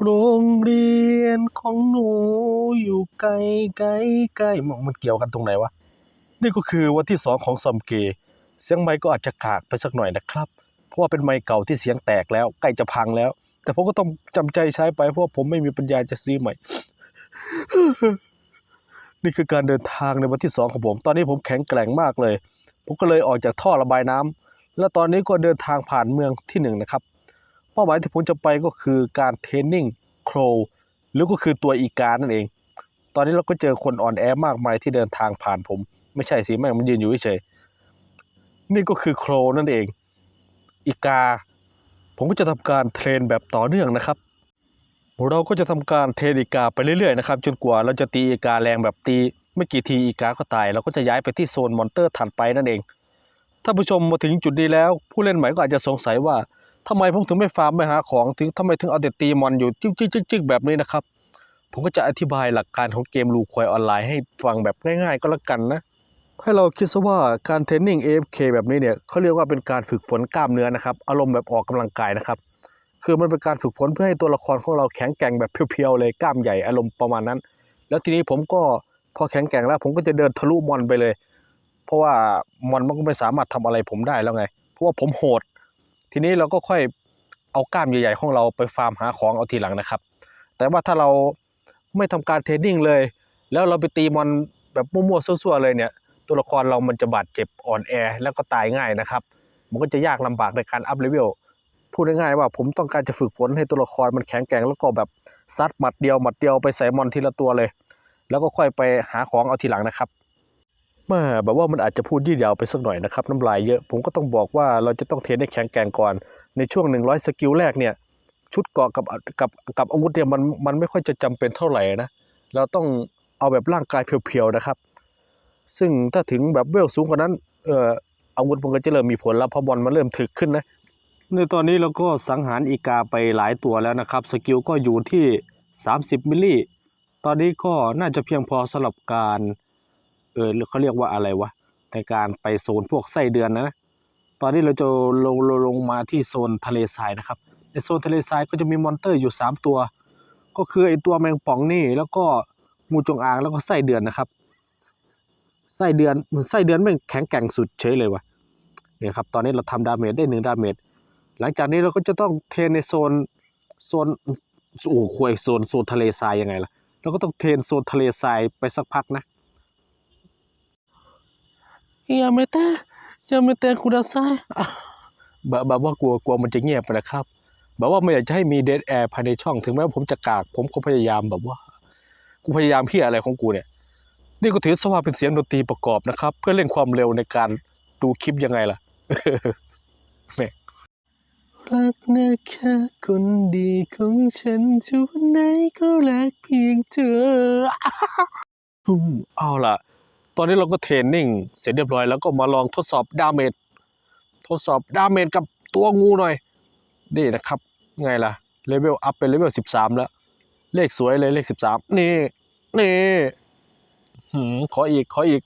โรงเรียนของหนูอยู่ไกลไกลไกลมันมันเกี่ยวกันตรงไหนวะ นี่ก็คือวันที่สองของซัมเกยเสียงไมค์ก็อาจจะกากไปสักหน่อยนะครับ เพราะว่าเป็นไมค์เก่าที่เสียงแตกแล้วใกล้จะพังแล้ว แต่ผมก็ต้องจำใจใช้ไปเพราะผมไม่มีปัญญาจะซื้อใหม่ นี่คือการเดินทางในวันที่สองของผม ตอนนี้ผมแข็งแกร่งมากเลย ผมก็เลยออกจากท่อระบายน้ำและตอนนี้ก็เดินทางผ่านเมืองที่หนึ่งนะครับ เป้าหมายที่ผมจะไปก็คือการเทรนนิ่งโครหรือก็คือตัวอีกานั่นเอง ตอนนี้เราก็เจอคนอ่อนแอมากมายที่เดินทางผ่านผม ไม่ใช่สิแม่งมันยืนอยู่เฉยนี่ก็คือโครนั่นเอง อีกา ผมก็จะทำการเทรนแบบต่อเนื่องนะครับ เราก็จะทำการเทรนอีกาไปเรื่อยๆนะครับจนกว่าเราจะตีอีกาแรงแบบตีไม่กี่ทีอีกาก็ตาย เราก็จะย้ายไปที่โซนมอนเตอร์ถัดไปนั่นเอง ถ้าผู้ชมมาถึงจุดนี้แล้ว ผู้เล่นใหม่ก็อาจจะสงสัยว่า ทำไมผมถึงไม่ฟาร์มไม่หาของถึงทำไมถึงเอาแต่ตีมอนอยู่จิ๊กจิ๊กจิ๊กจิ๊กแบบนี้นะครับ ผมก็จะอธิบายหลักการของเกมลูควายออนไลน์ให้ฟังแบบง่าย ๆ ก็แล้วกันนะ ให้เราคิดซะว่าการเทรนนิ่ง AFK แบบนี้เนี่ยเขาเรียกว่าเป็นการฝึกฝนกล้ามเนื้อนะครับ อารมณ์แบบออกกำลังกายนะครับ คือมันเป็นการฝึกฝนเพื่อให้ตัวละครของเราแข็งแกร่งแบบเพียวๆเลยกล้ามใหญ่อารมณ์ประมาณนั้น แล้วทีนี้ผมก็พอแข็งแกร่งแล้ว ผมก็จะเดินทะลุมอนไปเลย เพราะว่ามอนมันก็ไม่สามารถทำอะไรผมได้แล้วไง เพราะว่าผมโหด ทีนี้เราก็ค่อยเอากล้ามใหญ่ๆของเราไปฟาร์มหาของเอาทีหลังนะครับ แต่ว่าถ้าเราไม่ทำการเทรนนิ่งเลย แล้วเราไปตีมอนแบบมั่วๆซั่วๆเลยเนี่ย ตัวละครเรามันจะบาดเจ็บอ่อนแอแล้วก็ตายง่ายนะครับ มันก็จะยากลำบากในการอัพเลเวลพูดง่ายๆว่าผมต้องการจะฝึกฝนให้ตัวละครมันแข็งแกร่งแล้วก็แบบซัดหมัดเดียวหมัดเดียวไปใส่มอนทีละตัวเลย แล้วก็ค่อยไปหาของเอาทีหลังนะครับ ม่แบบว่ามันอาจจะพูดยืดยาวไปสักหน่อยนะครับน้ำลายเยอะ ผมก็ต้องบอกว่าเราจะต้องเทรนให้แข็งแกร่งก่อน ในช่วง 100 สกิลแรกเนี่ยชุดเกาะกับกับกับอาวุธเนี่ยมันมันไม่ค่อยจะจำเป็นเท่าไหร่นะเราต้องเอาแบบร่างกายเพียวๆนะครับ ซึ่งถ้าถึงแบบเวลสูงกว่านั้นเอ่ออาวุธมันก็จะเริ่มมีผลแล้วเพราะบอลมันเริ่มถึกขึ้นนะในตอนนี้เราก็สังหารอีกาไปหลายตัวแล้วนะครับสกิลก็อยู่ที่ 30 มิลลิตอนนี้ก็น่าจะเพียงพอสำหรับการ เออเขาเรียกว่าอะไรวะในการไปโซนพวกไส้เดือนนะ ตอนนี้เราจะลงลงลงมาที่โซนทะเลทรายนะครับ ในโซนทะเลทรายก็จะมีมอนเตอร์อยู่ 3 ตัว ก็คือไอตัวแมงป่องนี่แล้วก็งูจงอางแล้วก็ไส้เดือนนะครับ ไส้เดือนไส้เดือนแม่งแข็งแกร่งสุดเฉยเลยวะเนี่ยครับตอนนี้เราทำดาเมจได้หนึ่งดาเมจหลังจากนี้เราก็จะต้องเทนในโซนโซนโอ้โหควยโซนโซนทะเลทรายยังไงล่ะเราก็ต้องเทนโซนทะเลทรายไปสักพักนะ ยาเมเตะยาเมเตะคุดาไซแบบแบว่ากลัวกลัวมันจะเงียบไปนะครับแบบว่าไม่อยากจะให้มีเดดแอร์ภายในช่องถึงแม้ว่าผมจะกาก ผมก็พยายามแบบว่า กูพยายามเพี้ยอะไรของกูเนี่ย นี่ก็ถือซะว่าเป็นเสียงดนตรีประกอบนะครับ เพื่อเล่นความเร็วในการดูคลิปยังไงล่ะแม่รักนะแค่คนดีของฉันทุกไหนก็รักเพียงเธออืมเอาล่ะ ตอนนี้เราก็เทรนนิ่งเสร็จเรียบร้อยแล้วก็มาลองทดสอบดาเมจทดสอบดาเมจกับตัวงูหน่อย นี่นะครับ ไงล่ะเลเวลอัพเป็นเลเวลสิบสามแล้ว เลขสวยเลยเลขสิบสามนี่ นี่หืมขออีกขออีก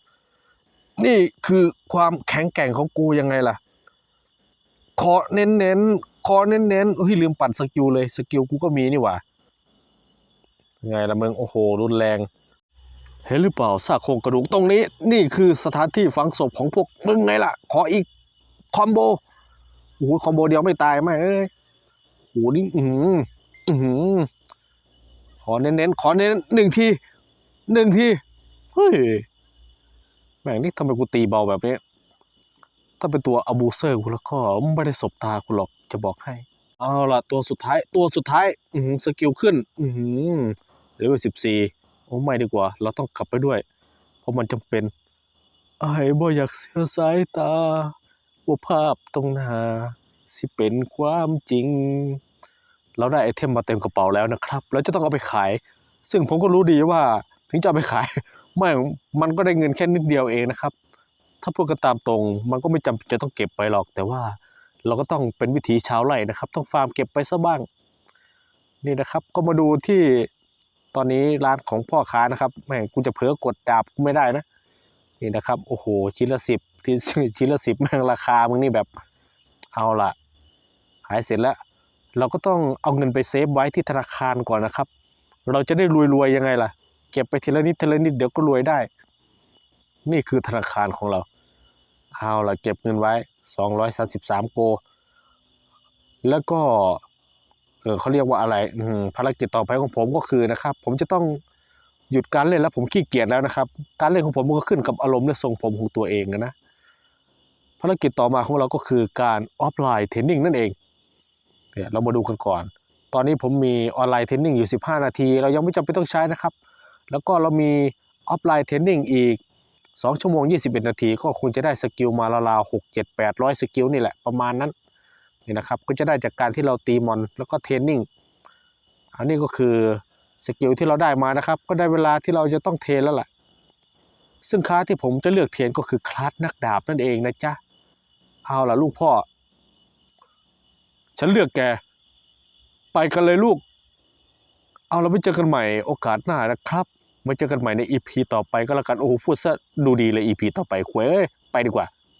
นี่คือความแข็งแกร่งของกูยังไงล่ะ ขอเน้นเน้นขอเน้นเน้นอุ้ยลืมปั่นสกิลเลยสกิลกูก็มีนี่หว่าไงล่ะมึงโอ้โหรุนแรง เห็นหรือเปล่าซากโครงกระดูกตรงนี้ นี่คือสถานที่ฝังศพของพวกมึงไงล่ะ ขออีกคอมโบโอ้โหคอมโบเดียวไม่ตายไหมเอ้ยโอ้โหนี่อืออือขอเน้นๆขอเน้นหนึ่งทีหนึ่งทีเฮ้ยแม่งนี่ทำไมกูตีเบาแบบนี้ ถ้าเป็นตัวอบูเซอร์กูแล้วก็ไม่ได้สบตากูหรอกจะบอกให้ เอาล่ะ ตัวสุดท้ายตัวสุดท้าย อือสกิลขึ้น อือหือเลเวลสิบสี่ โอ้ไม่ดีกว่า เราต้องกลับไปด้วย เพราะมันจำเป็นไอ้ายบ่อยากเสียสายตาว่าภาพตรงหน้าสิเป็นความจริง เราได้ไอเทมมาเต็มกระเป๋าแล้วนะครับเราจะต้องเอาไปขาย ซึ่งผมก็รู้ดีว่า ถึงจะไปขายไม่มันก็ได้เงินแค่นิดเดียวเองนะครับ ถ้าพูดกันตามตรง มันก็ไม่จำเป็นจะต้องเก็บไปหรอก แต่ว่าเราก็ต้องเป็นวิถีชาวไร่นะครับ ต้องฟาร์มเก็บไปซะบ้าง นี่นะครับ ก็มาดูที่ ตอนนี้ร้านของพ่อค้านะครับแม่งกูจะเผลอกดดาบกูไม่ได้นะนี่นะครับโอ้โหชิ้นละสิบชิ้นละสิบแม่งราคามึงนี่แบบเอาละขายเสร็จแล้ว เราก็ต้องเอาเงินไปเซฟไว้ที่ธนาคารก่อนนะครับ เราจะได้รวยๆยังไงล่ะ เก็บไปทีละนิดทีละนิดเดี๋ยวก็รวยได้ นี่คือธนาคารของเราเอาล่ะเก็บเงินไว้ 233 โก แล้วก็ เออเขาเรียกว่าอะไรอืภารกิจต่อไปของผมก็คือนะครับ ผมจะต้องหยุดการเล่นแล้วผมขี้เกียจแล้วนะครับ การเล่นของผมมันก็ขึ้นกับอารมณ์และทรงผมของตัวเองนะภารกิจต่อมาของเราก็คือการออฟไลน์เทรนนิ่งนั่นเองเนี่ยวเรามาดูกันก่อน ตอนนี้ผมมีออนไลน์เทรนนิ่งอยู่ 15 นาที เรายังไม่จำเป็นต้องใช้นะครับ แล้วก็เรามีออฟไลน์เทรนนิ่งอีก 2 ชั่วโมง 21 นาที ก็คงจะได้สกิลมาราวๆ6 7 800 สกิลนี่แหละประมาณนั้น นี่นะครับก็จะได้จากการที่เราตีมอนแล้วก็เทรนนิ่งอันนี้ก็คือสกิลที่เราได้มานะครับก็ได้เวลาที่เราจะต้องเทรนแล้วล่ะซึ่งคลาสที่ผมจะเลือกเทรนก็คือคลาสนักดาบนั่นเองนะจ๊ะเอาล่ะลูกพ่อ ฉันเลือกแก ไปกันเลยลูก เอาเราไปเจอกันใหม่โอกาสหน้านะครับมาเจอกันใหม่ในอีพีต่อไปก็แล้วกันโอ้โหพูดซะดูดีเลยอีพีต่อไปควยเอ้ยไปดีกว่า